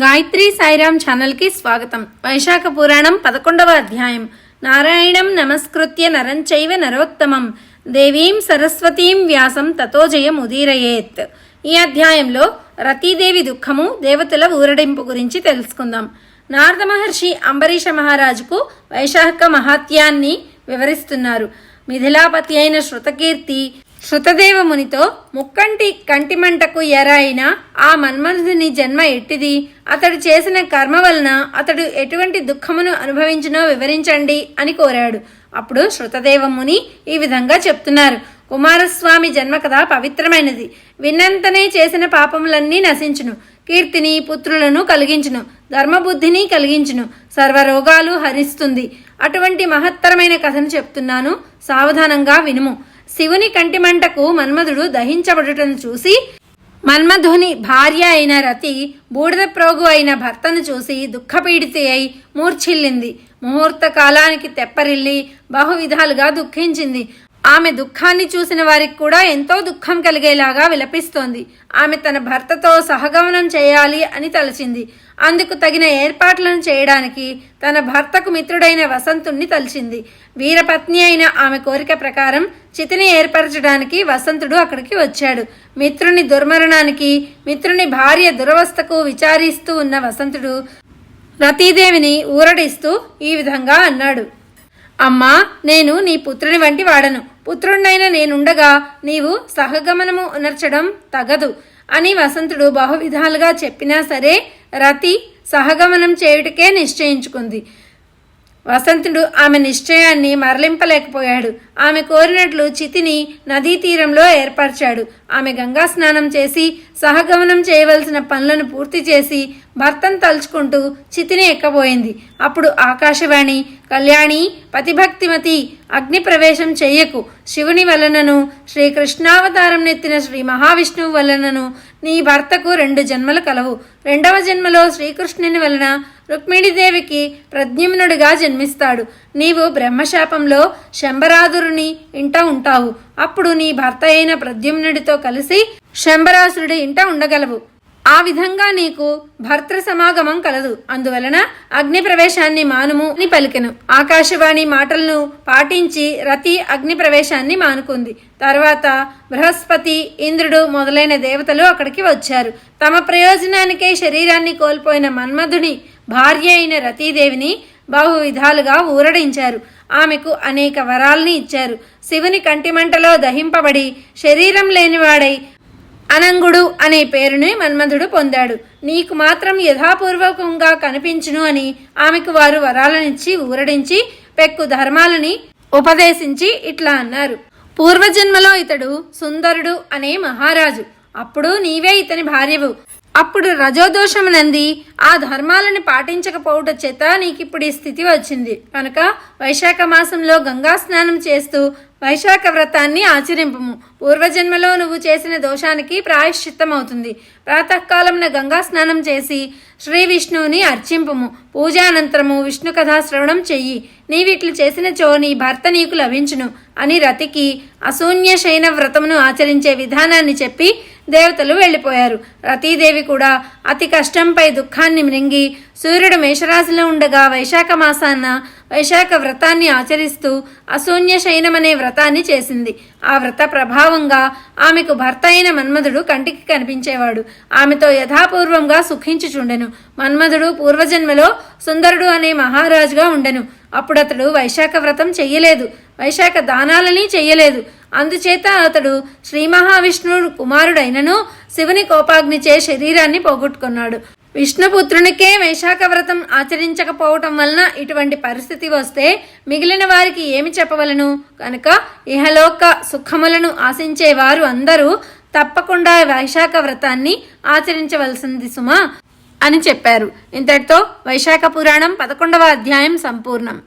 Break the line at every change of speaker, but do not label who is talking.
గాయత్రి సాయిరామ్ ఛానల్కి స్వాగతం. వైశాఖ పురాణం పదకొండవ అధ్యాయం. నారాయణం నమస్కృత్య నరం చైవ నరోత్తమం. దేవీం సరస్వతీం వ్యాసం తతో జయముదీరయేత్. ఈ అధ్యాయంలో రతీదేవి దుఃఖము దేవతల ఊరడింపు గురించి తెలుసుకుందాం. నారద మహర్షి అంబరీష మహారాజుకు వైశాఖ మహాత్యాన్ని వివరిస్తున్నారు. మిథిలాపతి అయిన శృతకీర్తి శృతదేవమునితో ముక్కంటి కంటిమంటకు ఎర అయిన ఆ మన్మధుని జన్మ ఎట్టిది? అతడు చేసిన కర్మ వలన అతడు ఎటువంటి దుఃఖమును అనుభవించినో వివరించండి అని కోరాడు. అప్పుడు శృతదేవముని ఈ విధంగా చెప్తున్నారు. కుమారస్వామి జన్మ కథ పవిత్రమైనది. విన్నంతనే చేసిన పాపములన్నీ నశించును. కీర్తిని పుత్రులను కలిగించును. ధర్మబుద్ధిని కలిగించును. సర్వరోగాలు హరిస్తుంది. అటువంటి మహత్తరమైన కథను చెప్తున్నాను. సావధానంగా వినుము. శివుని కంటిమంటకు మన్మధుడు దహించబడుటను చూసి మన్మధుని భార్య అయిన రతి బూడిద ప్రోగు అయిన భర్తను చూసి దుఃఖపీడితి అయి మూర్ఛిల్లింది. ముహూర్త కాలానికి తెప్పరిల్లి బహువిధాలుగా దుఃఖించింది. ఆమె దుఃఖాన్ని చూసిన వారికి కూడా ఎంతో దుఃఖం కలిగేలాగా విలపిస్తోంది. ఆమె తన భర్తతో సహగమనం చేయాలి అని తలచింది. అందుకు తగిన ఏర్పాట్లను చేయడానికి తన భర్తకు మిత్రుడైన వసంతుణ్ణి తలిచింది. వీరపత్ని అయిన ఆమె కోరిక ప్రకారం చితిని ఏర్పరచడానికి వసంతుడు అక్కడికి వచ్చాడు. మిత్రుని దుర్మరణానికి మిత్రుని భార్య దురవస్థకు విచారిస్తూ ఉన్న వసంతుడు రతీదేవిని ఊరడిస్తూ ఈ విధంగా అన్నాడు. అమ్మా నేను నీ పుత్రుని వంటి వాడను. పుత్రుణ్ణైన నేనుండగా నీవు సహగమనము ఉనర్చడం తగదు అని వసంతుడు బహువిధాలుగా చెప్పినా సరే రతి సహగమనం చేయుటకే నిశ్చయించుకుంది. వసంతుడు ఆమె నిశ్చయాన్ని మరలింపలేకపోయాడు. ఆమె కోరినట్లు చితిని నదీ తీరంలో ఏర్పరిచాడు. ఆమె గంగా స్నానం చేసి సహగమనం చేయవలసిన పనులను పూర్తి చేసి భర్తను తలుచుకుంటూ చితిని ఎక్కబోయింది. అప్పుడు ఆకాశవాణి కళ్యాణి పతిభక్తిమతి అగ్ని ప్రవేశం చెయ్యకు. శివుని వలనను శ్రీకృష్ణావతారం నెత్తిన శ్రీ మహావిష్ణువు వలనను నీ భర్తకు రెండు జన్మలు కలవు. రెండవ జన్మలో శ్రీకృష్ణుని వలన రుక్మిణీదేవికి ప్రద్యుమ్నుడిగా జన్మిస్తాడు. నీవు బ్రహ్మశాపంలో శంబరాదురుని ఇంట ఉంటావు. అప్పుడు నీ భర్త అయిన ప్రద్యుమ్నుడితో కలిసి శంబరాసురుడి ఇంట ఉండగలవు. ఆ విధంగా నీకు భర్తృ సమాగమం కలదు. అందువలన అగ్ని ప్రవేశాన్ని మానుము అని పలికెను. ఆకాశవాణి మాటలను పాటించి రతి అగ్ని ప్రవేశాన్ని మానుకుంది. తర్వాత బృహస్పతి ఇంద్రుడు మొదలైన దేవతలు అక్కడికి వచ్చారు. తమ ప్రయోజనానికే శరీరాన్ని కోల్పోయిన మన్మధుని భార్య అయిన రతీదేవిని బహు విధాలుగా ఊరడించారు. ఆమెకు అనేక వరాల్ని ఇచ్చారు. శివుని కంటిమంటలో దహింపబడి శరీరం లేనివాడై అనంగుడు అనే పేరుని మన్మధుడు పొందాడు. నీకు మాత్రం యథాపూర్వకంగా కనిపించును అని ఆమెకు వారు వరాలనిచ్చి ఊరడించి పెక్కు ధర్మాలని ఉపదేశించి ఇట్లా అన్నారు. పూర్వజన్మలో ఇతడు సుందరుడు అనే మహారాజు. అప్పుడు నీవే ఇతని భార్యవు. అప్పుడు రజోదోషమునంది ఆ ధర్మాలను పాటించకపోవట చేత నీకిప్పుడు ఈ స్థితి వచ్చింది. కనుక వైశాఖ మాసంలో గంగా స్నానం చేస్తూ వైశాఖ వ్రతాన్ని ఆచరింపము. పూర్వజన్మలో నువ్వు చేసిన దోషానికి ప్రాయశ్చిత్తమవుతుంది. ప్రాతకాలంన గంగా స్నానం చేసి శ్రీ విష్ణువుని అర్చింపము. పూజానంతరము విష్ణు కథా శ్రవణం చెయ్యి. నీవిట్లు చేసినచో నీ భర్త నీకు లభించును అని రతికి అశూన్య శయన వ్రతమును ఆచరించే విధానాన్ని చెప్పి దేవతలు వెళ్ళిపోయారు. రతీదేవి కూడా అతి కష్టంపై దుఃఖాన్ని మృంగి సూర్యుడు మేషరాశిలో ఉండగా వైశాఖ మాసాన వైశాఖ వ్రతాన్ని ఆచరిస్తూ అశూన్య శయనమనే వ్రతాన్ని చేసింది. ఆ వ్రత ప్రభావంగా ఆమెకు భర్త అయిన మన్మధుడు కంటికి కనిపించేవాడు. ఆమెతో యథాపూర్వంగా సుఖించుచుండెను. మన్మధుడు పూర్వజన్మలో సుందరుడు అనే మహారాజుగా ఉండెను. అప్పుడతడు వైశాఖ వ్రతం చెయ్యలేదు. వైశాఖ దానాలని చెయ్యలేదు. అందుచేత అతడు శ్రీ మహావిష్ణువు కుమారుడైనను శివుని కోపాగ్నిచే శరీరాన్ని పోగొట్టుకున్నాడు. విష్ణుపుత్రునికే వైశాఖ వ్రతం ఆచరించకపోవటం వలన ఇటువంటి పరిస్థితి వస్తే మిగిలిన వారికి ఏమి చెప్పవలను? కనుక ఇహలోక సుఖములను ఆశించే వారు అందరూ తప్పకుండా వైశాఖ వ్రతాన్ని ఆచరించవలసింది సుమా అని చెప్పారు. ఇంతటితో వైశాఖ పురాణం పదకొండవ అధ్యాయం సంపూర్ణం.